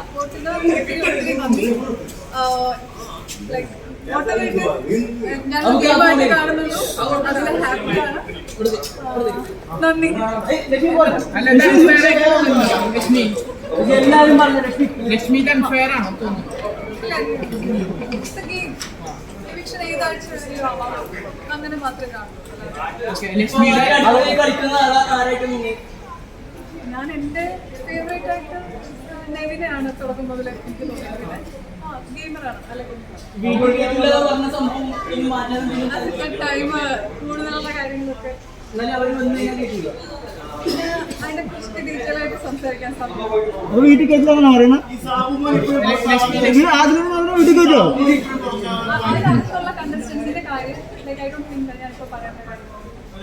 സപ്പോർട്ടിന് ഒത്തിരി ഒത്തിരി നന്ദി ലൈക്ക് ഞാൻ ഗെയിമായിട്ട് കാണുന്നുള്ളൂ അതിൽ ഹാപ്പിയാണ് നന്ദി എല്ലാവരും പറഞ്ഞു ലക്ഷ്മി ഫെയർ ആണോ അങ്ങനെ മാത്രമേ കാണൂ ഓക്കെ ലക്ഷ്മിയുടെ അവരെ കളിക്കുന്ന ആളാ- ഞാൻ എന്റെ ഫേവറേറ്റ് ആയിട്ട് നെവിനെയാണ് തുടക്കം മുതൽ എനിക്ക് തോന്നിയത് ആ ഗെയിമറാണ്. അതിപ്പോൾ ടൈം കൂടുതലുള്ള കാര്യങ്ങളൊക്കെ. വീട്ടിൽ കയറ്റിലാണ് പറയുന്നത് ആദ്യം വീട്ടിൽ അതിനകത്തുള്ള കണ്ടസ്റ്റൻസിന്റെ കാര്യം ലൈക്ക് ഐ ഡോണ്ട് തിങ്ക് ഞാനിപ്പോൾ പറയാൻ കാര്യം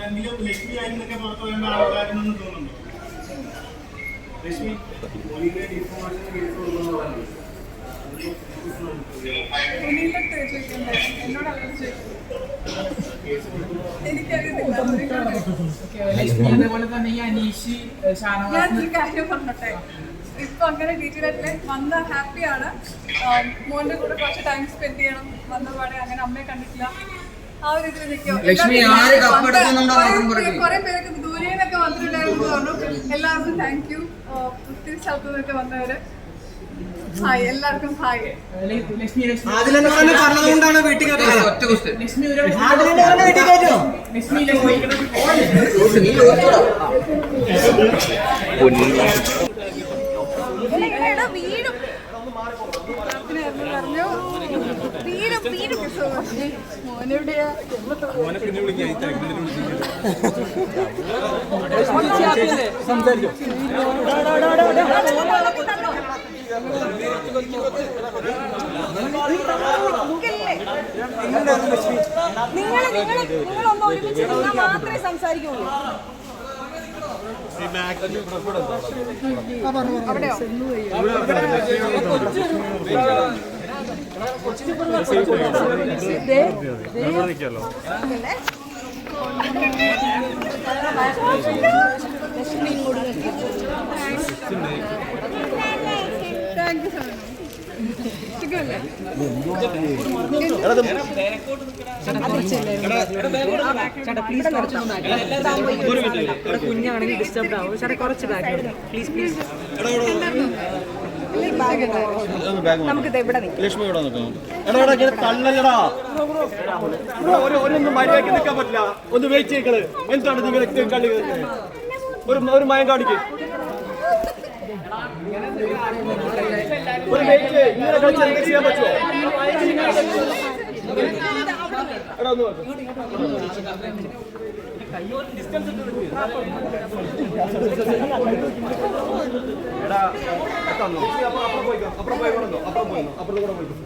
എന്തെങ്കിലും ലക്ഷ്മി ആയിരുന്നൊക്കെ പുറത്തു വേണ്ട ആൾക്കാരെന്ന് തോന്നുന്നു ചോദിക്കും എനിക്കറിയത്തില്ല അതേപോലെ തന്നെ ഈ അനീഷ് ഷാനവാസ് കാര്യം പറഞ്ഞോട്ടെ? ഇപ്പൊ അങ്ങനെ ഡീറ്റെയിൽ ആയിട്ട് വന്ന ഹാപ്പിയാണ്. മോന്റെ കൂടെ കുറച്ച് ടൈം സ്പെൻഡ് ചെയ്യണം. വന്ന പാടെ അങ്ങനെ അമ്മയെ കണ്ടിട്ടില്ല. ആ ഒരു ഇതിൽ നിൽക്കും. ലക്ഷ്മി ആര് കപ്പെടുക്കുന്നുണ്ടോ മാത്രം പറയൂ. കുറെ പേരൊക്കെ ദൂരെ നിന്നൊക്കെ വന്നിട്ടുണ്ടായിരുന്നു പറഞ്ഞു. എല്ലാവർക്കും താങ്ക് യു ഒത്തിരി സ്ഥലത്തു നിന്നൊക്കെ വന്നവര്. ഹായ് എല്ലാവർക്കും ഹായ് പറഞ്ഞതുകൊണ്ടാണ് വീട്ടിൽ കയറ്റത് ഒറ്റ ക്വസ്റ്റ്യൻ വീട്ടിൽ കയറ്റോ വീടും നിങ്ങൾ നിങ്ങൾ നിങ്ങളൊന്നും ഒരുമിച്ച് നിന്നാൽ മാത്രമേ സംസാരിക്കുള്ളൂ. അവിടെയോ താങ്ക് യു സാർ കുഞ്ഞാണെങ്കിൽ ഡിസ്റ്റർബ് ആവും ചേട്ടാ കുറച്ച് ബാക്ക് പ്ലീസ് പ്ലീസ് നമുക്ക് എടാ എടാ ഒരു ഒന്നും നിൽക്കാൻ പറ്റില്ല ഒന്ന് വെയിറ്റ് ചെയ്യങ്ങൾ എന്താണ് നിങ്ങൾ ഒരു ഒരു മയം കാണിക്ക്. ഒരു വെയിറ്റ്. ഇങ്ങനെ കളിച്ച് എന്ത് ചെയ്യാൻ പറ്റുമോ? എടാ ഒന്ന്. എടാ തന്നു അപ്പുറം അപ്പുറം പോയിക്കോ അപ്പുറം പോയി കൊണ്ടോ അപ്പുറം പോയിന്നോ അപ്പുറം കൂടെ പോയിക്കോ.